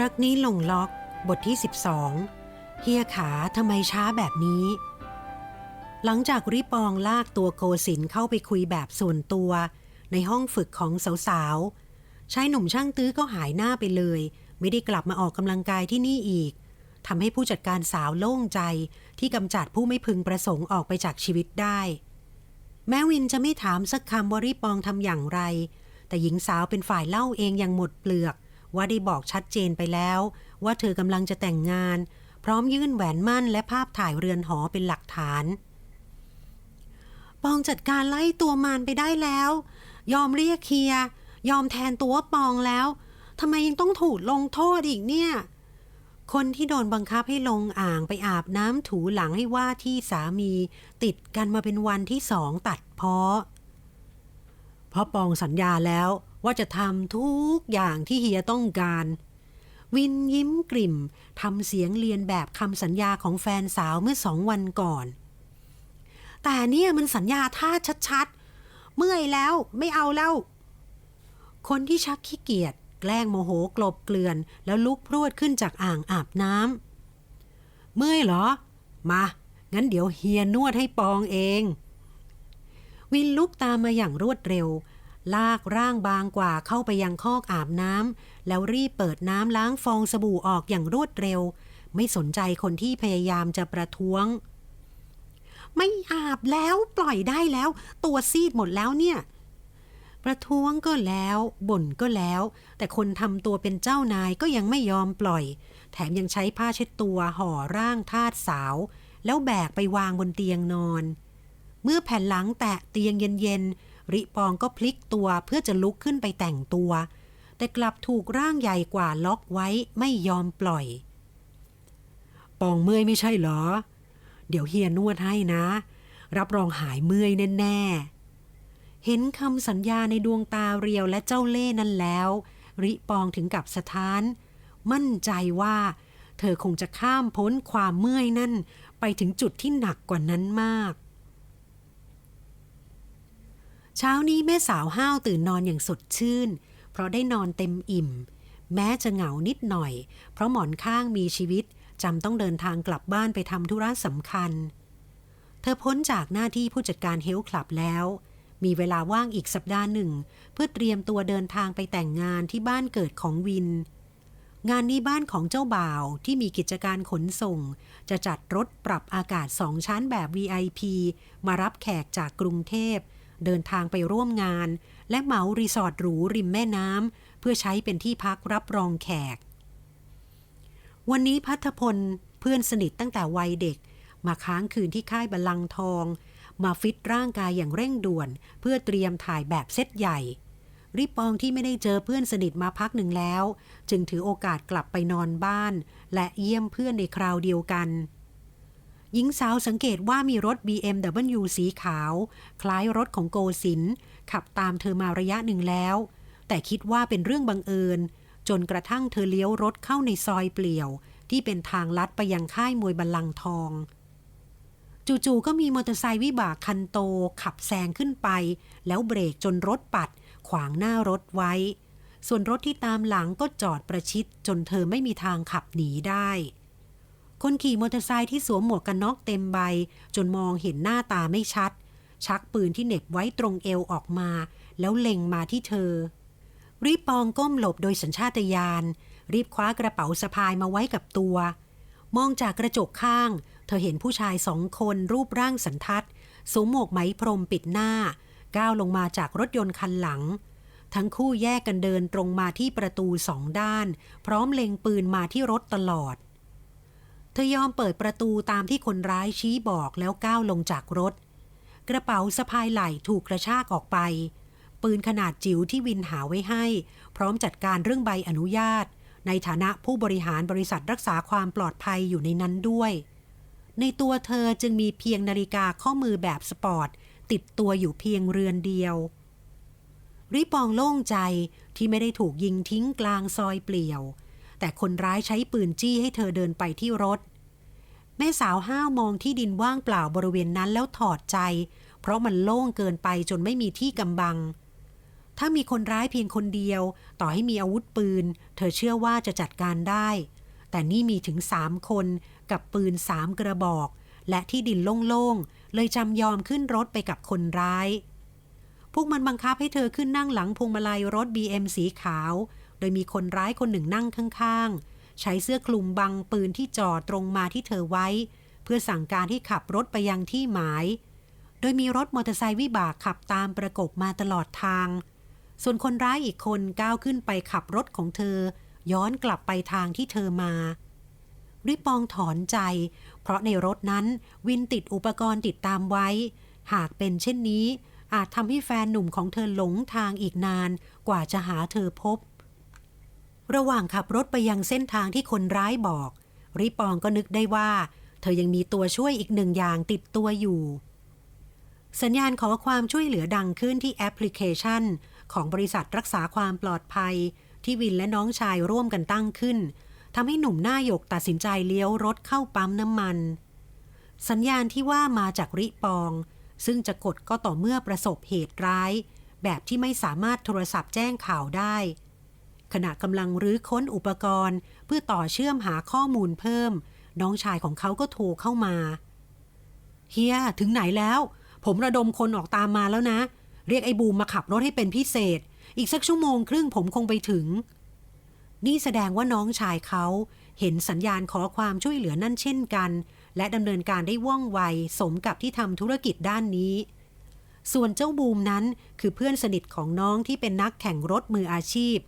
รักนี้หลงล็อกบทที่ 12 เฮียขาทำไมช้าแบบนี้ หลังจากริปองลากตัวโกศินเข้าไปคุยแบบส่วนตัว ในห้องฝึกของสาวๆชายหนุ่มช่างตื้อก็หายหน้าไปเลย ไม่ได้กลับมาออกกำลังกายที่นี่อีกทำให้ผู้จัดการสาวโล่งใจที่กำจัดผู้ไม่พึงประสงค์ออกไปจากชีวิตได้ แม้วินจะไม่ถามสักคำว่าริปองทำอย่างไร แต่หญิงสาวเป็นฝ่ายเล่าเองอย่างหมดเปลือก ว่าได้บอกชัดเจนไปแล้ว ว่าเธอกำลังจะแต่งงาน พร้อมยื่นแหวนมั่นและภาพถ่ายเรือนหอเป็นหลักฐาน ปองจัดการไล่ตัวมารไปได้แล้ว ยอมเรียกเฮีย ยอมแทนตัวปองแล้วทำไมยังต้องถูกลงโทษอีกเนี่ย คนที่โดนบังคับให้ลงอ่างไปอาบน้ำถูหลังให้ว่าที่สามี ติดกันมาเป็นวันที่สองตัดเพาะ เพราะปองสัญญาแล้ว ว่าจะทำทุกอย่างที่เฮียต้องการ วินยิ้มกลิ่มทำเสียงเรียนแบบคำสัญญาของแฟนสาวเมื่อสองวันก่อน แต่เนี่ยมันสัญญาท่าชัดๆ เมื่อยแล้วไม่เอาแล้ว คนที่ชักขี้เกียจแกล้งโมโหกลบเกลื่อน แล้วลุกพรวดขึ้นจากอ่างอาบน้ำเมื่อยเหรอ มา งั้นเดี๋ยวเฮียนวดให้ปองเอง วินลุกตามมาอย่างรวดเร็ว ลากร่างบางกว่าเข้าไปยังคอกอาบน้ำแล้วรีบเปิดน้ำล้างฟองสบู่ออกอย่างรวดเร็ว ไม่สนใจคนที่พยายามจะประท้วง ไม่อาบแล้วปล่อยได้แล้ว ตัวซีดหมดแล้วเนี่ย ประท้วงก็แล้วบ่นก็แล้ว แต่คนทำตัวเป็นเจ้านายก็ยังไม่ยอมปล่อย แถมยังใช้ผ้าเช็ดตัวห่อร่างทาสสาว แล้วแบกไปวางบนเตียงนอน เมื่อแผ่นหลังแตะเตียงเย็นๆ ริปองก็พลิกตัวเพื่อจะลุกขึ้นไปแต่งตัว แต่กลับถูกร่างใหญ่กว่าล็อกไว้ไม่ยอมปล่อย ปองเมื่อยไม่ใช่เหรอ เดี๋ยวเฮียนวดให้นะ รับรองหายเมื่อยแน่ๆ เห็นคำสัญญาในดวงตาเรียวและเจ้าเล่นั้นแล้ว ริปองถึงกับสถาน มั่นใจว่า เธอคงจะข้ามพ้นความเมื่อยนั่น ไปถึงจุดที่หนักกว่านั้นมาก เช้านี้แม่สาวห้าวตื่นนอนอย่างสดชื่น เพราะได้นอนเต็มอิ่ม แม้จะเหงานิดหน่อย เพราะหมอนข้างมีชีวิตจำต้องเดินทางกลับบ้านไปทำธุระสำคัญ เธอพ้นจากหน้าที่ผู้จัดการเฮลท์คลับแล้ว มีเวลาว่างอีกสัปดาห์หนึ่ง เพื่อเตรียมตัวเดินทางไปแต่งงานที่บ้านเกิดของวิน งานนี้บ้านของเจ้าบ่าวที่มีกิจการขนส่ง จะจัดรถปรับอากาศสองชั้นแบบ VIP มารับแขกจากกรุงเทพ เดินทางไปร่วมงาน และเหมารีสอร์ทหรูริมแม่น้ำเพื่อใช้เป็นที่พักรับรองแขก วันนี้พัทพลเพื่อนสนิทตั้งแต่วัยเด็ก มาค้างคืนที่ค่ายบัลลังทอง มาฟิตร่างกายอย่างเร่งด่วน เพื่อเตรียมถ่ายแบบเซตใหญ่ ริปองที่ไม่ได้เจอเพื่อนสนิทมาพักหนึ่งแล้ว จึงถือโอกาสกลับไปนอนบ้าน และเยี่ยมเพื่อนในคราวเดียวกัน หญิงสาวสังเกตว่ามีรถ BMW สีขาว คล้ายรถของโกศินขับตามเธอมาระยะหนึ่งแล้ว แต่คิดว่าเป็นเรื่องบังเอิญ จนกระทั่งเธอเลี้ยวรถเข้าในซอยเปลี่ยว ที่เป็นทางลัดไปยังค่ายมวยบัลลังทอง จู่ๆก็มีมอเตอร์ไซค์วิบากคันโตขับแซงขึ้นไป แล้วเบรกจนรถปัด ขวางหน้ารถไว้ ส่วนรถที่ตามหลังก็จอดประชิดจนเธอไม่มีทางขับหนีได้ คนขี่มอเตอร์ไซค์ที่สวมหมวกกันน็อกเต็มใบ จนมองเห็นหน้าตาไม่ชัด ชักปืนที่เหน็บไว้ตรงเอวออกมา แล้วเล็งมาที่เธอ รีบปองก้มหลบโดยสัญชาตญาณรีบคว้ากระเป๋าสะพายมาไว้กับตัว มองจากกระจกข้าง เธอเห็นผู้ชายสองคนรูปร่างสันทัดสวมหมวกไหมพรมปิดหน้า ก้าวลงมาจากรถยนต์คันหลัง ทั้งคู่แยกกันเดินตรงมาที่ประตูสองด้าน พร้อมเล็งปืนมาที่รถตลอด ธอยอมเปิดประตูตามที่คนร้ายชี้บอกแล้วก้าวลงจากรถ กระเป๋าสะพายไหล่ถูกกระชากออกไป ปืนขนาดจิ๋วที่วินหาไว้ให้ พร้อมจัดการเรื่องใบอนุญาต ในฐานะผู้บริหารบริษัทรักษาความปลอดภัยอยู่ในนั้นด้วย ในตัวเธอจึงมีเพียงนาฬิกาข้อมือแบบสปอร์ต ติดตัวอยู่เพียงเรือนเดียวริปองโล่งใจที่ไม่ได้ถูกยิงทิ้งกลางซอยเปลี่ยว แต่คนร้ายใช้ปืนจี้ให้เธอเดินไปที่รถ แม่สาวห้าวมองที่ดินว่างเปล่าบริเวณนั้นแล้วถอดใจ เพราะมันโล่งเกินไปจนไม่มีที่กำบัง ถ้ามีคนร้ายเพียงคนเดียว ต่อให้มีอาวุธปืน เธอเชื่อว่าจะจัดการได้ แต่นี่มีถึงสามคนกับปืนสามกระบอก และที่ดินโล่งๆ เลยจำยอมขึ้นรถไปกับคนร้าย พวกมันบังคับให้เธอขึ้นนั่งหลังพวงมาลัยรถ BM สีขาว โดยมีคนร้ายคนหนึ่งนั่งข้างๆ ใช้เสื้อคลุมบังปืนที่จ่อตรงมาที่เธอไว้ เพื่อสั่งการให้ขับรถไปยังที่หมาย โดยมีรถมอเตอร์ไซค์วิบากขับตามประกบมาตลอดทาง ส่วนคนร้ายอีกคนก้าวขึ้นไปขับรถของเธอ ย้อนกลับไปทางที่เธอมาริปองถอนใจ เพราะในรถนั้นวินติดอุปกรณ์ติดตามไว้ หากเป็นเช่นนี้ อาจทำให้แฟนหนุ่มของเธอหลงทางอีกนานกว่าจะหาเธอพบ ระหว่างขับรถไปยังเส้นทางที่คนร้ายบอก ริปองก็นึกได้ว่า เธอยังมีตัวช่วยอีกหนึ่งอย่างติดตัวอยู่ สัญญาณขอความช่วยเหลือดังขึ้นที่แอปพลิเคชัน ของบริษัทรักษาความปลอดภัย ที่วินและน้องชายร่วมกันตั้งขึ้นทำให้หนุ่มหน้าหยกตัดสินใจเลี้ยวรถเข้าปั๊มน้ำมัน สัญญาณที่ว่ามาจากริปอง ซึ่งจะกดก็ต่อเมื่อประสบเหตุร้าย แบบที่ไม่สามารถโทรศัพท์แจ้งข่าวได้ ขณะกำลังรื้อค้นอุปกรณ์ เพื่อต่อเชื่อมหาข้อมูลเพิ่ม น้องชายของเขาก็โทรเข้ามาเฮียถึงไหนแล้ว ผมระดมคนออกตามมาแล้วนะ เรียกไอ้บูมมาขับรถให้เป็นพิเศษ อีกสักชั่วโมงครึ่งผมคงไปถึง นี่แสดงว่าน้องชายเขาเห็นสัญญาณขอความช่วยเหลือนั่นเช่นกัน และดำเนินการได้ว่องไวสมกับที่ทำธุรกิจด้านนี้ ส่วนเจ้าบูมนั้นคือเพื่อนสนิทของน้องที่เป็นนักแข่งรถมืออาชีพ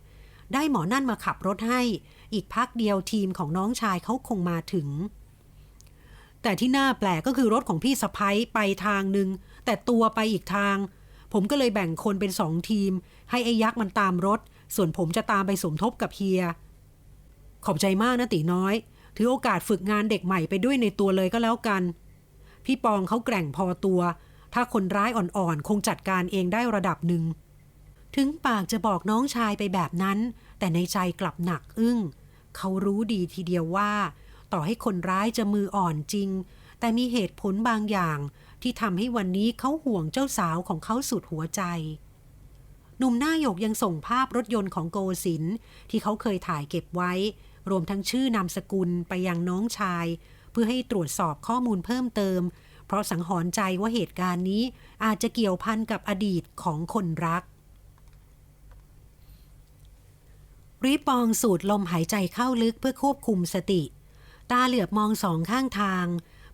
ได้หมอนั่นมาขับรถให้ อีกพักเดียวทีมของน้องชายเขาคงมาถึง แต่ที่น่าแปลกก็คือรถของพี่สะพ้ยไปทางหนึ่งแต่ตัวไปอีกทาง ผมก็เลยแบ่งคนเป็นสองทีม ให้ไอ้ยักษ์มันตามรถ ส่วนผมจะตามไปสมทบกับเฮีย ขอบใจมากนะตีน้อย ถือโอกาสฝึกงานเด็กใหม่ไปด้วยในตัวเลยก็แล้วกัน พี่ปองเขาแกร่งพอตัว ถ้าคนร้ายอ่อนๆ คงจัดการเองได้ระดับหนึ่ง ถึงปากจะบอกน้องชายไปแบบนั้น แต่ในใจกลับหนักอึ้ง เขารู้ดีทีเดียวว่า ต่อให้คนร้ายจะมืออ่อนจริง แต่มีเหตุผลบางอย่าง ที่ทำให้วันนี้เขาห่วงเจ้าสาวของเขาสุดหัวใจ หนุ่มหน้าหยกยังส่งภาพรถยนต์ของโกศินที่เขาเคยถ่ายเก็บไว้ รวมทั้งชื่อนามสกุลไปยังน้องชาย เพื่อให้ตรวจสอบข้อมูลเพิ่มเติม เพราะสังหรณ์ใจว่าเหตุการณ์นี้อาจจะเกี่ยวพันกับอดีตของคนรัก ริปองสูดลมหายใจเข้าลึกเพื่อควบคุมสติ ตาเหลือบมองสองข้างทาง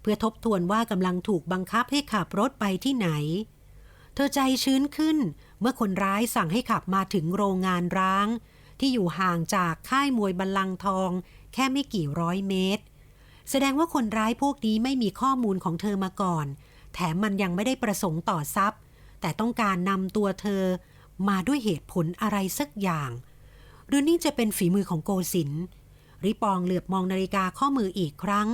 เพื่อทบทวนว่ากำลังถูกบังคับให้ขับรถไปที่ไหน เธอใจชื้นขึ้น เมื่อคนร้ายสั่งให้ขับมาถึงโรงงานร้าง ที่อยู่ห่างจากค่ายมวยบัลลังทอง แค่ไม่กี่ร้อยเมตร แสดงว่าคนร้ายพวกนี้ไม่มีข้อมูลของเธอมาก่อน แถมมันยังไม่ได้ประสงค์ต่อทรัพย์ แต่ต้องการนำตัวเธอมาด้วยเหตุผลอะไรสักอย่าง หรือนี่จะเป็นฝีมือของโกศินทร์ริปองเหลือบมองนาฬิกาข้อมืออีกครั้ง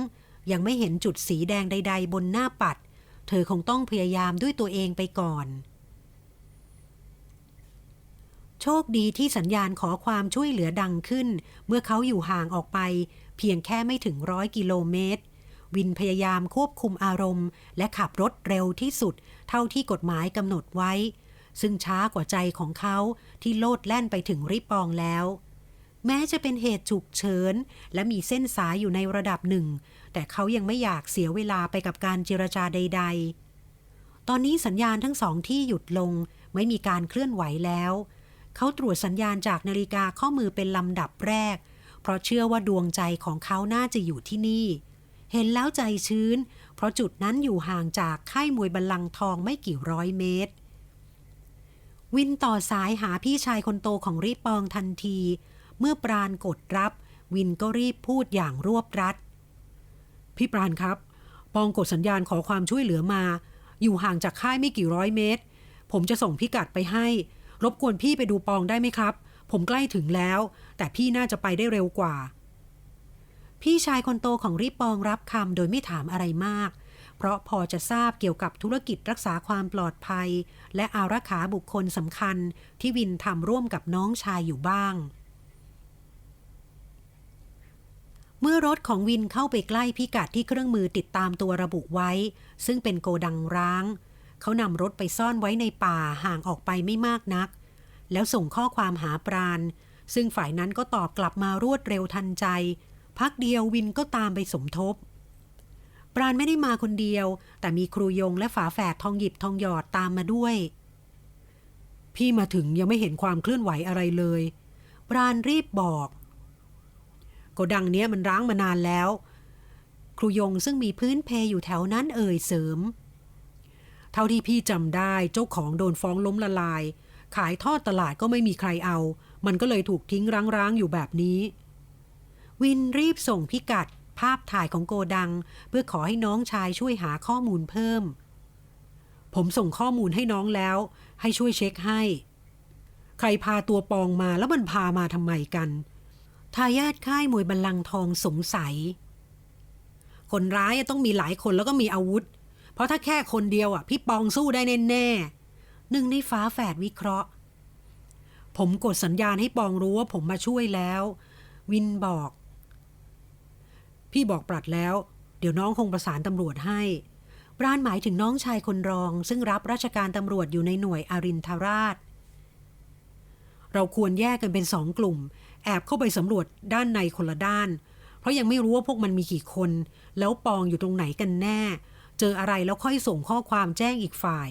ยังไม่เห็นจุดสีแดงใด ๆ บนหน้าปัด เธอคงต้องพยายามด้วยตัวเองไปก่อน โชคดีที่สัญญาณขอความช่วยเหลือดังขึ้น เมื่อเขาอยู่ห่างออกไป เพียงแค่ไม่ถึงร้อยกิโลเมตร วินพยายามควบคุมอารมณ์ และขับรถเร็วที่สุด เท่าที่กฎหมายกำหนดไว้ ซึ่งช้ากว่าใจของเขาที่โลดแล่นไปถึงริปองแล้ว แม้จะเป็นเหตุฉุกเฉินและมีเส้นสายอยู่ในระดับหนึ่ง แต่เขายังไม่อยากเสียเวลาไปกับการเจรจาใด ๆ ตอนนี้สัญญาณทั้งสองที่หยุดลงไม่มีการเคลื่อนไหวแล้ว เขาตรวจสัญญาณจากนาฬิกาข้อมือเป็นลำดับแรก เพราะเชื่อว่าดวงใจของเขาน่าจะอยู่ที่นี่ เห็นแล้วใจชื้น เพราะจุดนั้นอยู่ห่างจากค่ายมวยบัลลังก์ทองไม่กี่ร้อยเมตร วินต่อสายหาพี่ชายคนโตของริปองทันที เมื่อปราณกดรับ วินก็รีบพูดอย่างรวบรัด พี่ปราณครับ ปองกดสัญญาณขอความช่วยเหลือมา อยู่ห่างจากค่ายไม่กี่ร้อยเมตร ผมจะส่งพิกัดไปให้ รบกวนพี่ไปดูปองได้ไหมครับ ผมใกล้ถึงแล้ว แต่พี่น่าจะไปได้เร็วกว่า พี่ชายคนโตของริปองรับคำโดยไม่ถามอะไรมากเพราะพอจะทราบเกี่ยวกับธุรกิจรักษาความปลอดภัย และอารักขาบุคคลสำคัญที่วินทำร่วมกับน้องชายอยู่บ้าง เมื่อรถของวินเข้าไปใกล้พิกัดที่เครื่องมือติดตามตัวระบุไว้ ซึ่งเป็นโกดังร้าง เขานำรถไปซ่อนไว้ในป่าห่างออกไปไม่มากนัก แล้วส่งข้อความหาปราณ ซึ่งฝ่ายนั้นก็ตอบกลับมารวดเร็วทันใจ พักเดียววินก็ตามไปสมทบ ปราณไม่ได้มาคนเดียว แต่มีครูยงและฝาแฝดทองหยิบทองหยอดตามมาด้วย พี่มาถึงยังไม่เห็นความเคลื่อนไหวอะไรเลย ปราณรีบบอกโกดังเนี้ยมันร้างมานานแล้ว ครูยงซึ่งมีพื้นเพอยู่แถวนั้นเอ่ยเสริม เท่าที่พี่จำได้เจ้าของโดนฟ้องล้มละลาย ขายทอดตลาดก็ไม่มีใครเอา มันก็เลยถูกทิ้งร้างๆอยู่แบบนี้ วินรีบส่งพิกัด ภาพถ่ายของโกดัง เพื่อขอให้น้องชายช่วยหาข้อมูลเพิ่ม ผมส่งข้อมูลให้น้องแล้ว ให้ช่วยเช็คให้ ใครพาตัวปองมาแล้วมันพามาทำไมกันทายาทค่ายมวยบัลลังทองสงสัย คนร้ายต้องมีหลายคนแล้วก็มีอาวุธ เพราะถ้าแค่คนเดียวอะพี่ปองสู้ได้แน่ๆหนึ่งในฟ้าแฝดวิเคราะห์ ผมกดสัญญาณให้ปองรู้ว่าผมมาช่วยแล้ว วินบอก พี่บอกปรัดแล้ว เดี๋ยวน้องคงประสานตำรวจให้ปราณหมายถึงน้องชายคนรอง ซึ่งรับราชการตำรวจอยู่ในหน่วยอารินทราช เราควรแยกกันเป็นสองกลุ่ม แอบเข้าไปสำรวจด้านในคนละด้าน เพราะยังไม่รู้ว่าพวกมันมีกี่คน แล้วปองอยู่ตรงไหนกันแน่ เจออะไรแล้วค่อยส่งข้อความแจ้งอีกฝ่าย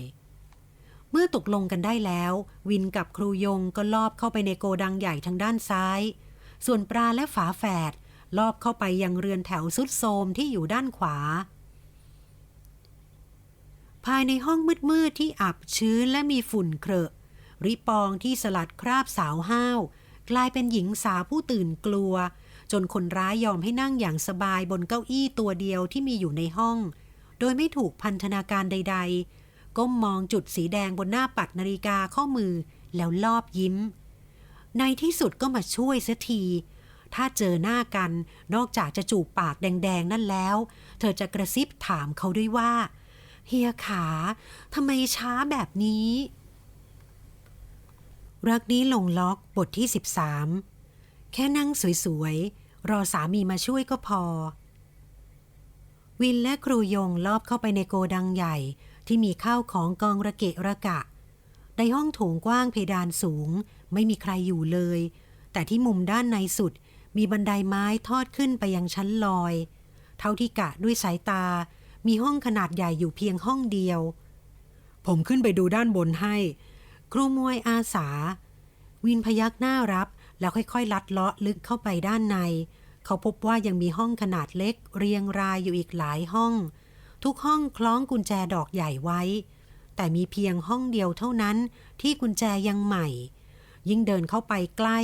เมื่อตกลงกันได้แล้ว วินกับครูยงก็ลอบเข้าไปในโกดังใหญ่ทางด้านซ้าย ส่วนปลาและฝาแฝด ลอบเข้าไปยังเรือนแถวสุดโทมที่อยู่ด้านขวา ภายในห้องมืดๆที่อับชื้นและมีฝุ่นเครอะ ริปองที่สลัดคราบสาวห้าว กลายเป็นหญิงสาวผู้ตื่นกลัว จนคนร้ายยอมให้นั่งอย่างสบายบนเก้าอี้ตัวเดียวที่มีอยู่ในห้อง โดยไม่ถูกพันธนาการใด ๆ ก้มมองจุดสีแดงบนหน้าปัดนาฬิกาข้อมือแล้วลอบยิ้ม ในที่สุดก็มาช่วยเสียที ถ้าเจอหน้ากัน นอกจากจะจูบปากแดง ๆ นั่นแล้ว เธอจะกระซิบถามเขาด้วยว่า เฮียขาทำไมช้าแบบนี้ รักนี้ลงล็อกบทที่ 13 แค่นั่งสวยๆ รอสามีมาช่วยก็พอ วินและครูยงลอบเข้าไปในโกดังใหญ่ที่มีข้าวของกองระเกะระกะ ในห้องโถงกว้างเพดานสูง ไม่มีใครอยู่เลย แต่ที่มุมด้านในสุด มีบันไดไม้ทอดขึ้นไปยังชั้นลอย เท่าที่กะด้วยสายตา มีห้องขนาดใหญ่อยู่เพียงห้องเดียว ผมขึ้นไปดูด้านบนให้ ครูมวยอาสา วินพยักหน้ารับแล้วค่อยๆ ลัดเลาะลึกเข้าไปด้านใน เขาพบว่ายังมีห้องขนาดเล็ก เรียงรายอยู่อีกหลายห้อง ทุกห้องคล้องกุญแจดอกใหญ่ไว้ แต่มีเพียงห้องเดียวเท่านั้นที่กุญแจยังใหม่ ยิ่งเดินเข้าไปใกล้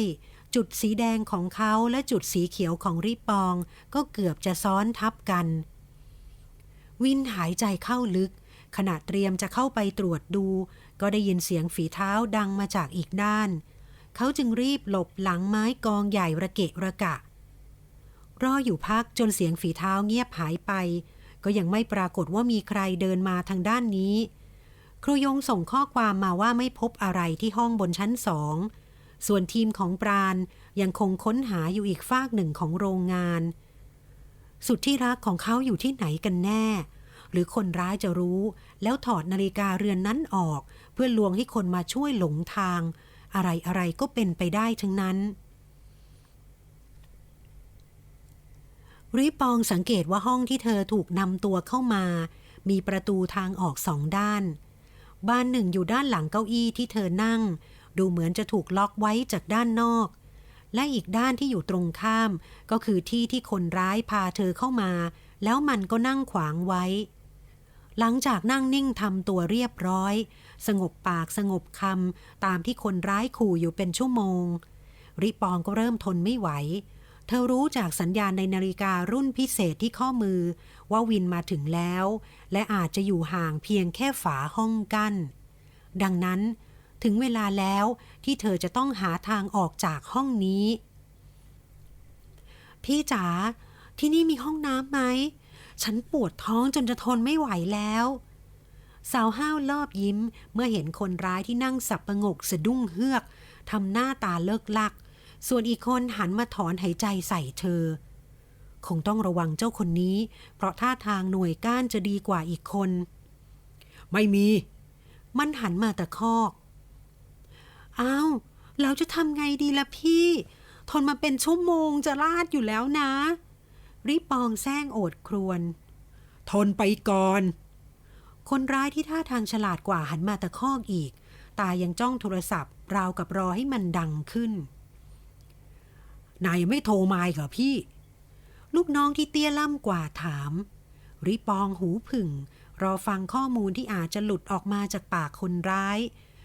จุดสีแดงของเขาและจุดสีเขียวของริปอง ก็เกือบจะซ้อนทับกัน วินหายใจเข้าลึก ขณะเตรียมจะเข้าไปตรวจดู ก็ได้ยินเสียงฝีเท้าดังมาจากอีกด้าน เขาจึงรีบหลบหลังไม้กองใหญ่ระเกะระกะ รออยู่พักจนเสียงฝีเท้าเงียบหายไป ก็ยังไม่ปรากฏว่ามีใครเดินมาทางด้านนี้ ครูยงส่งข้อความมาว่าไม่พบอะไรที่ห้องบนชั้นสอง ส่วนทีมของปราณยังคงค้นหาอยู่อีกฟากหนึ่งของโรงงาน สุดที่รักของเขาอยู่ที่ไหนกันแน่ หรือคนร้ายจะรู้ แล้วถอดนาฬิกาเรือนนั้นออก เพื่อลวงให้คนมาช่วยหลงทาง อะไรอะไรก็เป็นไปได้ทั้งนั้นริปองสังเกตว่าห้องที่เธอถูกนำตัวเข้ามา มีประตูทางออกสองด้าน บ้านหนึ่งอยู่ด้านหลังเก้าอี้ที่เธอนั่ง ดูเหมือนจะถูกล็อกไว้จากด้านนอก และอีกด้านที่อยู่ตรงข้าม ก็คือที่ที่คนร้ายพาเธอเข้ามา แล้วมันก็นั่งขวางไว้ หลังจากนั่งนิ่งทำตัวเรียบร้อย สงบปากสงบคำตามที่คนร้ายขู่อยู่เป็นชั่วโมง ริปองก็เริ่มทนไม่ไหวเธอรู้จากสัญญาณในนาฬิการุ่นพิเศษที่ข้อมือ ว่าวินมาถึงแล้ว และอาจจะอยู่ห่างเพียงแค่ฝาห้องกัน้นดังนั้น ถึงเวลาแล้วที่เธอจะต้องหาทางออกจากห้องนี้ พี่จ๋าที่นี่มีห้องน้ำไหม ฉันปวดท้องจนจะทนไม่ไหวแล้ว สาวห้าวลอบยิ้มเมื่อเห็นคนร้ายที่นั่งสับประงกสะดุ้งเฮือกทำหน้าตาเลิกลัก ส่วนอีกคนหันมาถอนหายใจใส่เธอ คงต้องระวังเจ้าคนนี้ เพราะท่าทางหน่วยก้านจะดีกว่าอีกคน ไม่มี มันหันมาตะคอก อ้าวเราจะทำไงดีล่ะพี่ ทนมาเป็นชั่วโมงจะลาดอยู่แล้วนะ ริปองแซงโอดครวน ทนไปก่อน คนร้ายที่ท่าทางฉลาดกว่าหันมาตะคอกอีก ตายังจ้องโทรศัพท์ ราวกับรอให้มันดังขึ้น นายไม่โทรมาอีกเหรอพี่ ลูกน้องที่เตี้ยล่ำกว่าถาม ริปองหูผึ่ง รอฟังข้อมูลที่อาจจะหลุดออกมาจากปากคนร้าย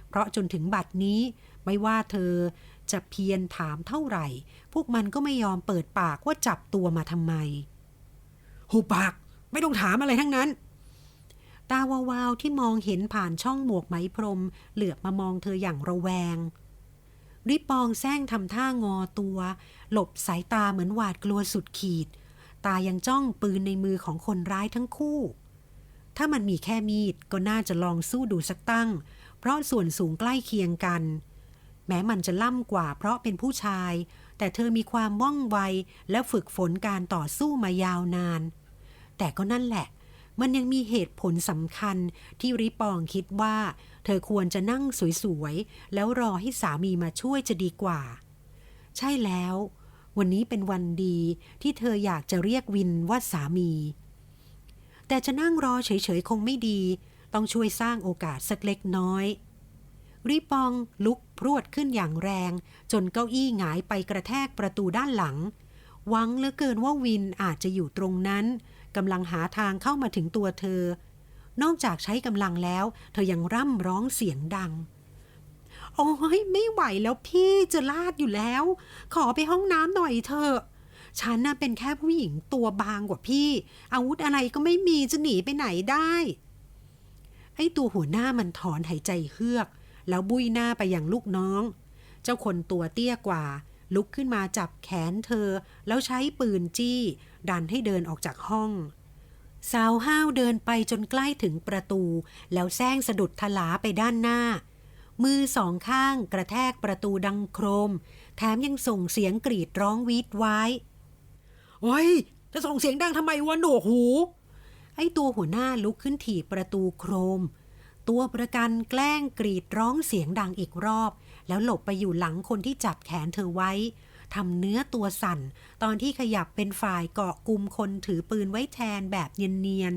เพราะจนถึงบัดนี้ไม่ว่าเธอจะเพียรถามเท่าไหร่ พวกมันก็ไม่ยอมเปิดปากว่าจับตัวมาทำไม หูปาก ไม่ต้องถามอะไรทั้งนั้น ตาวาวๆที่มองเห็นผ่านช่องหมวกไหมพรม เหลือบมามองเธออย่างระแวง ริปองแซงทำท่างอตัว หลบสายตาเหมือนหวาดกลัวสุดขีด ตายังจ้องปืนในมือของคนร้ายทั้งคู่ ถ้ามันมีแค่มีดก็น่าจะลองสู้ดูสักตั้ง ราะส่วนสูงใกล้เคียงกัน แม้มันจะล่ำกว่าเพราะเป็นผู้ชาย แต่เธอมีความว่องไวและฝึกฝนการต่อสู้มายาวนาน แต่ก็นั่นแหละ มันยังมีเหตุผลสำคัญที่ริปองคิดว่า เธอควรจะนั่งสวยๆ แล้วรอให้สามีมาช่วยจะดีกว่า ใช่แล้ว วันนี้เป็นวันดีที่เธออยากจะเรียกวินว่าสามี แต่จะนั่งรอเฉยๆคงไม่ดี ต้องช่วยสร้างโอกาสสักเล็กน้อยริปองลุกพรวดขึ้นอย่างแรง จนเก้าอี้หงายไปกระแทกประตูด้านหลัง หวังเหลือเกินว่าวินอาจจะอยู่ตรงนั้นกำลังหาทางเข้ามาถึงตัวเธอ นอกจากใช้กำลังแล้ว เธอยังร่ำร้องเสียงดังโอ้ยไม่ไหวแล้วพี่จะลาดอยู่แล้ว ขอไปห้องน้ำหน่อยเถอะฉันน่ะเป็นแค่ผู้หญิงตัวบางกว่าพี่ อาวุธอะไรก็ไม่มีจะหนีไปไหนได้ ไอ้ตัวหัวหน้ามันถอนหายใจเฮือก แล้วบุยหน้าไปอย่างลูกน้อง เจ้าคนตัวเตี้ยกว่า ลุกขึ้นมาจับแขนเธอ แล้วใช้ปืนจี้ ดันให้เดินออกจากห้อง สาวห้าวเดินไปจนใกล้ถึงประตู แล้วแซงสะดุดทลาไปด้านหน้า มือสองข้างกระแทกประตูดังโครม แถมยังส่งเสียงกรีดร้องวีดไว้ โอ้ย จะส่งเสียงดังทำไมวะหนวกหู ไอ้ตัวหัวหน้าลุกขึ้นถีบประตูโครม ตัวประกันแกล้งกรีดร้องเสียงดังอีกรอบ แล้วหลบไปอยู่หลังคนที่จับแขนเธอไว้ทำเนื้อตัวสั่น ตอนที่ขยับเป็นฝ่ายเกาะกลุ่มคนถือปืนไว้แทนแบบเนียน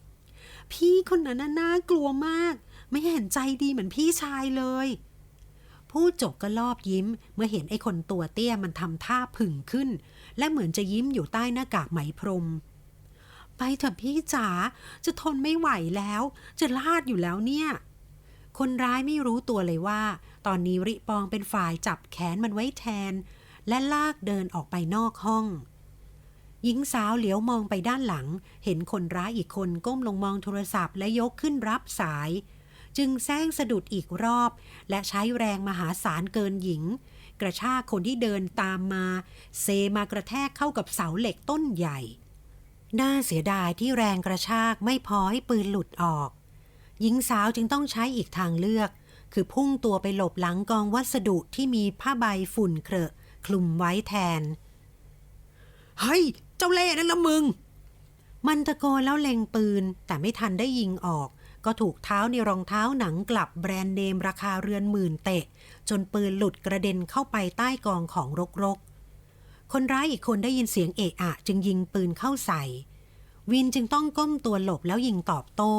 ๆ พี่คนนั้นน่ากลัวมาก ไม่เห็นใจดีเหมือนพี่ชายเลยผู้จบก็ลอบยิ้ม เมื่อเห็นไอ้คนตัวเตี้ยมันทำท่าผึ่งขึ้น และเหมือนจะยิ้มอยู่ใต้หน้ากากไหมพรม ไปเถอะพี่จ๋าจะทนไม่ไหวแล้ว จะลาดอยู่แล้วเนี่ย คนร้ายไม่รู้ตัวเลยว่า ตอนนี้ริปองเป็นฝ่ายจับแขนมันไว้แทน และลากเดินออกไปนอกห้องหญิงสาวเหลียวมองไปด้านหลัง เห็นคนร้ายอีกคนก้มลงมองโทรศัพท์และยกขึ้นรับสาย จึงแซงสะดุดอีกรอบ และใช้แรงมหาศาลเกินหญิง กระชากคนที่เดินตามมา เซมากระแทกเข้ากับเสาเหล็กต้นใหญ่ น่าเสียดายที่แรงกระชากไม่พอให้ปืนหลุดออก หญิงสาวจึงต้องใช้อีกทางเลือก คือพุ่งตัวไปหลบหลังกองวัสดุที่มีผ้าใบฝุ่นเครอะคลุมไว้แทน เฮ้ย เจ้าเล่นั่นละมึง มันตะโกนแล้วเล็งปืน แต่ไม่ทันได้ยิงออก ก็ถูกเท้าในรองเท้าหนังกลับแบรนด์เนมราคาเรือนหมื่นเตะ จนปืนหลุดกระเด็นเข้าไปใต้กองของรกๆ คนร้ายอีกคนได้ยินเสียงเอะอะจึงยิงปืนเข้าใส่ วินจึงต้องก้มตัวหลบแล้วยิงตอบโต้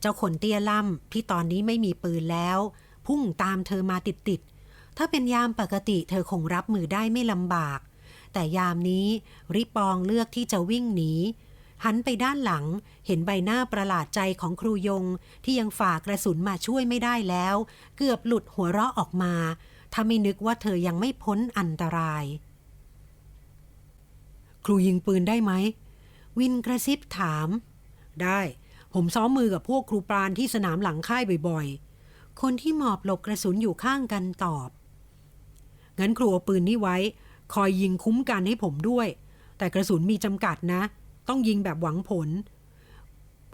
เจ้าขนเตี้ยล่ำที่ตอนนี้ไม่มีปืนแล้ว พุ่งตามเธอมาติดๆ ถ้าเป็นยามปกติเธอคงรับมือได้ไม่ลำบาก แต่ยามนี้ริปองเลือกที่จะวิ่งหนีหันไปด้านหลังเห็นใบหน้าประหลาดใจของครูยง ที่ยังฝ่ากระสุนมาช่วยไม่ได้แล้ว เกือบหลุดหัวเราะออกมา ถ้าไม่นึกว่าเธอยังไม่พ้นอันตราย ครูยิงปืนได้ไหม วินกระซิบถาม ได้ ผมซ้อมมือกับพวกครูปราณที่สนามหลังค่ายบ่อยๆ คนที่หมอบหลบกระสุนอยู่ข้างกันตอบ งั้นครูเอาปืนนี้ไว้ คอยยิงคุ้มกันให้ผมด้วย แต่กระสุนมีจำกัดนะ ต้องยิงแบบหวังผล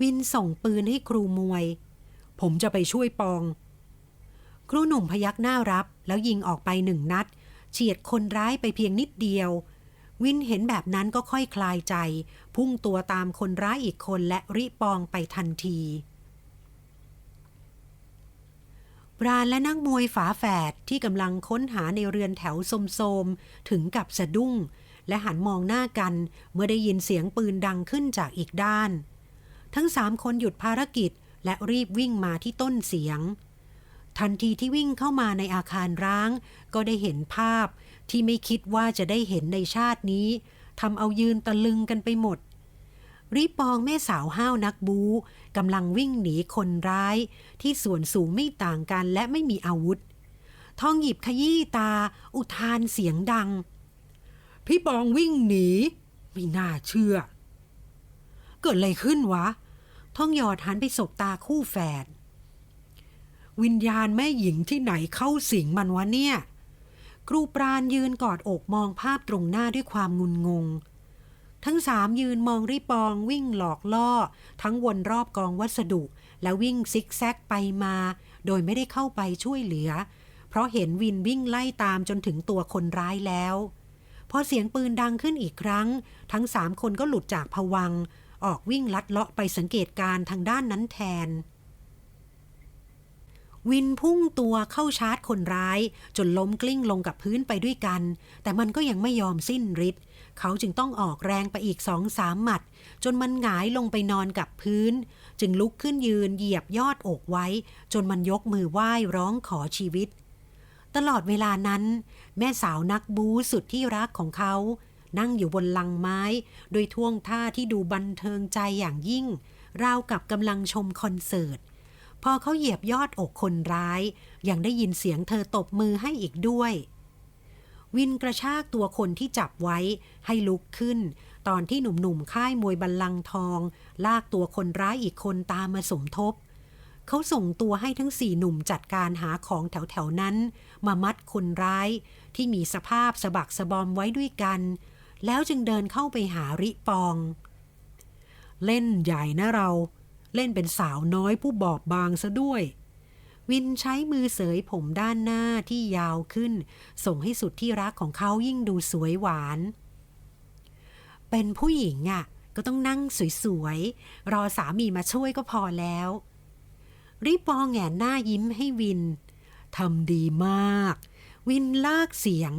วินส่งปืนให้ครูมวย ผมจะไปช่วยปอง ครูหนุ่มพยักหน้ารับ แล้วยิงออกไปหนึ่งนัดเฉียดคนร้ายไปเพียงนิดเดียว วินเห็นแบบนั้นก็ค่อยคลายใจ พุ่งตัวตามคนร้ายอีกคนและริปองไปทันทีปราณและนักมวยฝาแฝดที่กำลังค้นหาในเรือนแถวโสมๆ ถึงกับสะดุ้ง และหันมองหน้ากันเมื่อได้ยินเสียงปืนดังขึ้นจากอีกด้าน ทั้งสามคนหยุดภารกิจและรีบวิ่งมาที่ต้นเสียง ทันทีที่วิ่งเข้ามาในอาคารร้าง ก็ได้เห็นภาพ ที่ไม่คิดว่าจะได้เห็นในชาตินี้ทำเอายืนตะลึงกันไปหมดริปองแม่สาวห้าวนักบูกำลังวิ่งหนีคนร้าย ที่ส่วนสูงไม่ต่างกันและไม่มีอาวุธ ทองหยิบขยี้ตา อุทานเสียงดัง พี่ปองวิ่งหนี ไม่น่าเชื่อ เกิดอะไรขึ้นวะท่องหยอดหันไปสบตาคู่แฝดวิญญาณแม่หญิงที่ไหนเข้าสิงมันวะเนี่ย ครูปราณยืนกอดอกมองภาพตรงหน้าด้วยความงุนงง ทั้งสามยืนมองริปองวิ่งหลอกล่อ ทั้งวนรอบกองวัสดุ แล้ววิ่งซิกแซกไปมา โดยไม่ได้เข้าไปช่วยเหลือ เพราะเห็นวินวิ่งไล่ตามจนถึงตัวคนร้ายแล้วพอเสียงปืนดังขึ้นอีกครั้ง ทั้งสามคนก็หลุดจากผวัง ออกวิ่งลัดเลาะไปสังเกตการทางด้านนั้นแทน วินพุ่งตัวเข้าชาร์จคนร้าย จนล้มกลิ้งลงกับพื้นไปด้วยกัน แต่มันก็ยังไม่ยอมสิ้นฤทธิ์เขาจึงต้องออกแรงไปอีกสองสามหมัด จนมันหงายลงไปนอนกับพื้น จึงลุกขึ้นยืนเหยียบยอดอกไว้ จนมันยกมือไหว้ร้องขอชีวิต ตลอดเวลานั้น แม่สาวนักบูสุดที่รักของเขา นั่งอยู่บนลังไม้โดยท่วงท่าที่ดูบันเทิงใจอย่างยิ่ง ราวกับกำลังชมคอนเสิร์ต พอเขาเหยียบยอดอกคนร้าย ยังได้ยินเสียงเธอตบมือให้อีกด้วย วินกระชากตัวคนที่จับไว้ให้ลุกขึ้น ตอนที่หนุ่มๆค่ายมวยบัลลังก์ทอง ลากตัวคนร้ายอีกคนตามมาสมทบ เขาส่งตัวให้ทั้งสี่หนุ่มจัดการหาของแถวๆนั้น มามัดคนร้าย ที่มีสภาพสะบักสะบอมไว้ด้วยกัน แล้วจึงเดินเข้าไปหาริปอง เล่นใหญ่นะเรา เล่นเป็นสาวน้อยผู้บอบบางซะด้วย วินใช้มือเสยผมด้านหน้าที่ยาวขึ้น ส่งให้สุดที่รักของเขายิ่งดูสวยหวาน เป็นผู้หญิงอะ ก็ต้องนั่งสวยๆ รอสามีมาช่วยก็พอแล้วริปองแงนหน้ายิ้มให้วินทำดีมาก วินลากเสียง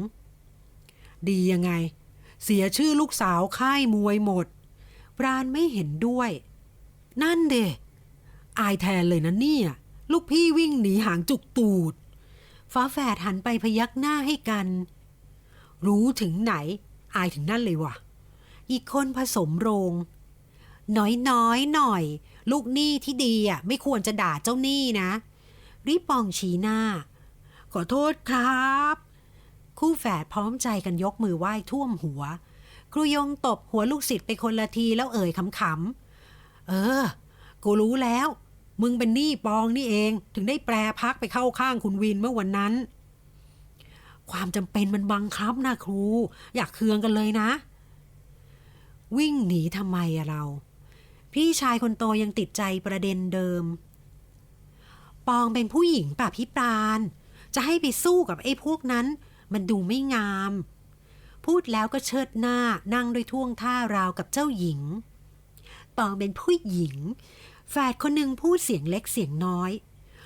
ดียังไง เสียชื่อลูกสาวค่ายมวยหมด ปราณไม่เห็นด้วย นั่นเดอายแทนเลยนะเนี่ย ลูกพี่วิ่งหนีหางจุกตูด ฟ้าแฝดหันไปพยักหน้าให้กัน รู้ถึงไหน อายถึงนั่นเลยว่ะ อีกคนผสมโรง น้อยน้อยๆหน่อย ลูกหนี้ที่ดีอะไม่ควรจะด่าเจ้าหนี้นะริปองชี้หน้า ขอโทษครับ คู่แฝดพร้อมใจกันยกมือไหว้ท่วมหัว ครูยงตบหัวลูกศิษย์ไปคนละทีแล้วเอ่ยขำๆ เออ กูรู้แล้ว มึงเป็นหนี้ปองนี่เอง ถึงได้แปรพักไปเข้าข้างคุณวินเมื่อวันนั้น ความจำเป็นมันบังคับนะครู อยากเคืองกันเลยนะ วิ่งหนีทำไมอะเรา พี่ชายคนโตยังติดใจประเด็นเดิม ปองเป็นผู้หญิงป่ะพี่ปราณจะให้ไปสู้กับไอ้พวกนั้น มันดูไม่งาม พูดแล้วก็เชิดหน้านั่งด้วยท่วงท่าราวกับเจ้าหญิง ปองเป็นผู้หญิง แฝดคนหนึ่งพูดเสียงเล็กเสียงน้อย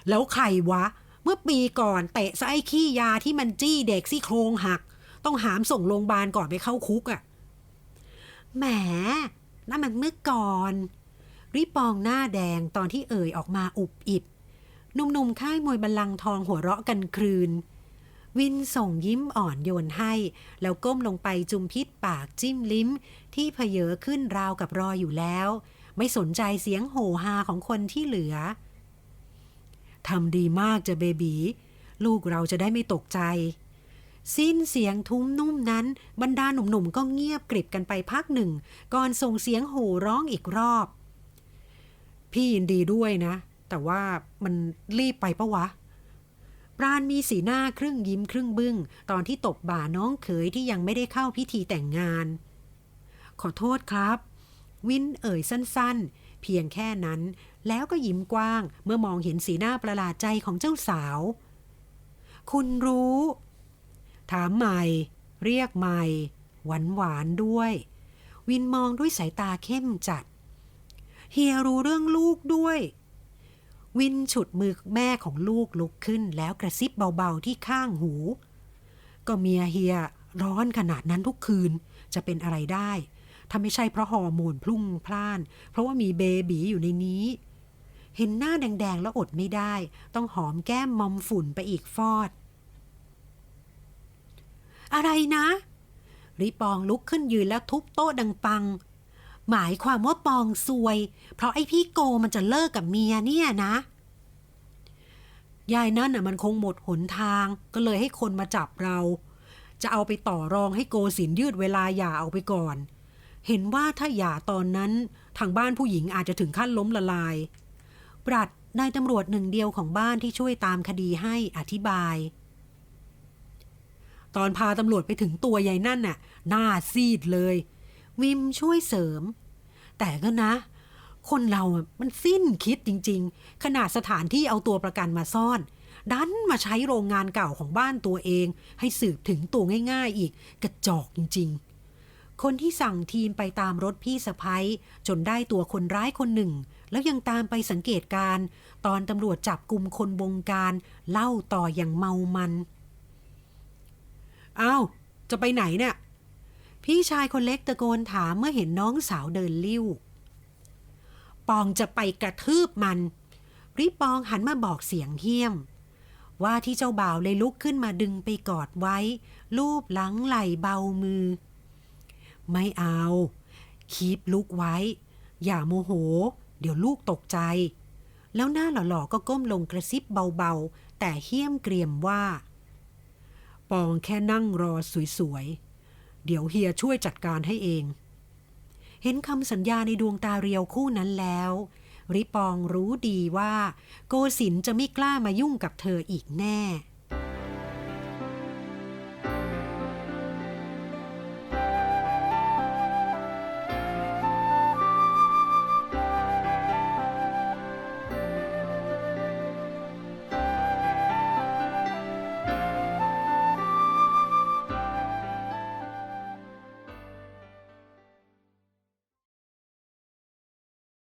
แล้วใครวะ เมื่อปีก่อนเตะไอ้ขี้ยาที่มันจี้เด็กซี่โครงหัก ต้องหามส่งโรงพยาบาลก่อนไปเข้าคุกอะ่ะแหมนั่นมันเมื่อก่อน ริปองหน้าแดงตอนที่เอ่ยออกมาอุบอิบหนุ่มๆค่ายมวยบัลลังทองหัวเราะกันครืน วินส่งยิ้มอ่อนโยนให้ แล้วก้มลงไปจุมพิษปากจิ้มลิ้ม ที่เพเยอขึ้นราวกับรออยู่แล้ว ไม่สนใจเสียงโห่ฮาของคนที่เหลือทำดีมากจะเบบี ลูกเราจะได้ไม่ตกใจ สิ้นเสียงทุ้มนุ่มนั้น บรรดาหนุ่มๆก็เงียบกริบกันไปพักหนึ่ง ก่อนส่งเสียงโห่ร้องอีกรอบ พี่ยินดีด้วยนะ แต่ว่ามันรีบไปปะวะ ราณมีสีหน้าครึ่งยิ้มครึ่งบึง้ง ตอนที่ตบบ่าน้องเขยที่ยังไม่ได้เข้าพิธีแต่งงาน ขอโทษครับ วินเอ่ยสั้นๆ เพียงแค่นั้น แล้วก็ยิ้มกว้าง เมื่อมองเห็นสีหน้าประหลาดใจของเจ้าสาว คุณรู้ ถามใหม่ เรียกใหม่ หวานหวานด้วย วินมองด้วยสายตาเข้มจัด เฮียรู้เรื่องลูกด้วย วินฉุดมือแม่ของลูกลุกขึ้นแล้วกระซิบเบาๆที่ข้างหู ก็เมียเฮียร้อนขนาดนั้นทุกคืนจะเป็นอะไรได้ ถ้าไม่ใช่เพราะฮอร์โมนพลุ่งพล่าน เพราะว่ามีเบบีอยู่ในนี้ เห็นหน้าแดงๆแล้วอดไม่ได้ ต้องหอมแก้มมอมฝุ่นไปอีกฟอด อะไรนะริปองลุกขึ้นยืนแล้วทุบโต๊ะดังปัง หมายความว่าปองซวย เพราะไอ้พี่โกมันจะเลิกกับเมียเนี่ยนะ ยายนั่นน่ะมันคงหมดหนทางก็เลยให้คนมาจับเรา จะเอาไปต่อรองให้โกสินยืดเวลาหย่าเอาไปก่อน เห็นว่าถ้าหย่าตอนนั้นทางบ้านผู้หญิงอาจจะถึงขั้นล้มละลาย ปรัดนายตำรวจหนึ่งเดียวของบ้านที่ช่วยตามคดีให้อธิบาย ตอนพาตำรวจไปถึงตัวยายนั่นน่ะ หน้าซีดเลย วิมช่วยเสริม แต่ก็นะ คนเรามันสิ้นคิดจริง ๆ ขนาดสถานที่เอาตัวประกันมาซ่อน ดันมาใช้โรงงานเก่าของบ้านตัวเอง ให้สืบถึงตัวง่าย ๆ อีกกระจอกจริง ๆ คนที่สั่งทีมไปตามรถพี่สะพ้ยจนได้ตัวคนร้ายคนหนึ่ง แล้วยังตามไปสังเกตการณ์ตอนตำรวจจับกลุ่มคนบงการ เล่าต่ออย่างเมามันอ้าวจะไปไหนเนี่ย พี่ชายคนเล็กตะโกนถามเมื่อเห็นน้องสาวเดินลิ้ว ปองจะไปกระทืบมันริปองหันมาบอกเสียงเฮี้ยม ว่าที่เจ้าบ่าวเลยลุกขึ้นมาดึงไปกอดไว้ ลูบหลังไหล่เบามือ ไม่เอา คีบลูกไว้ อย่าโมโห เดี๋ยวลูกตกใจ แล้วหน้าหล่อๆก็ก้มลงกระซิบเบาๆ แต่เฮี้ยมเกรียมว่า ปองแค่นั่งรอสวยๆ เดี๋ยวเฮียช่วยจัดการให้เอง เห็นคำสัญญาในดวงตาเรียวคู่นั้นแล้ว ริปองรู้ดีว่า โกศินจะไม่กล้ามายุ่งกับเธออีกแน่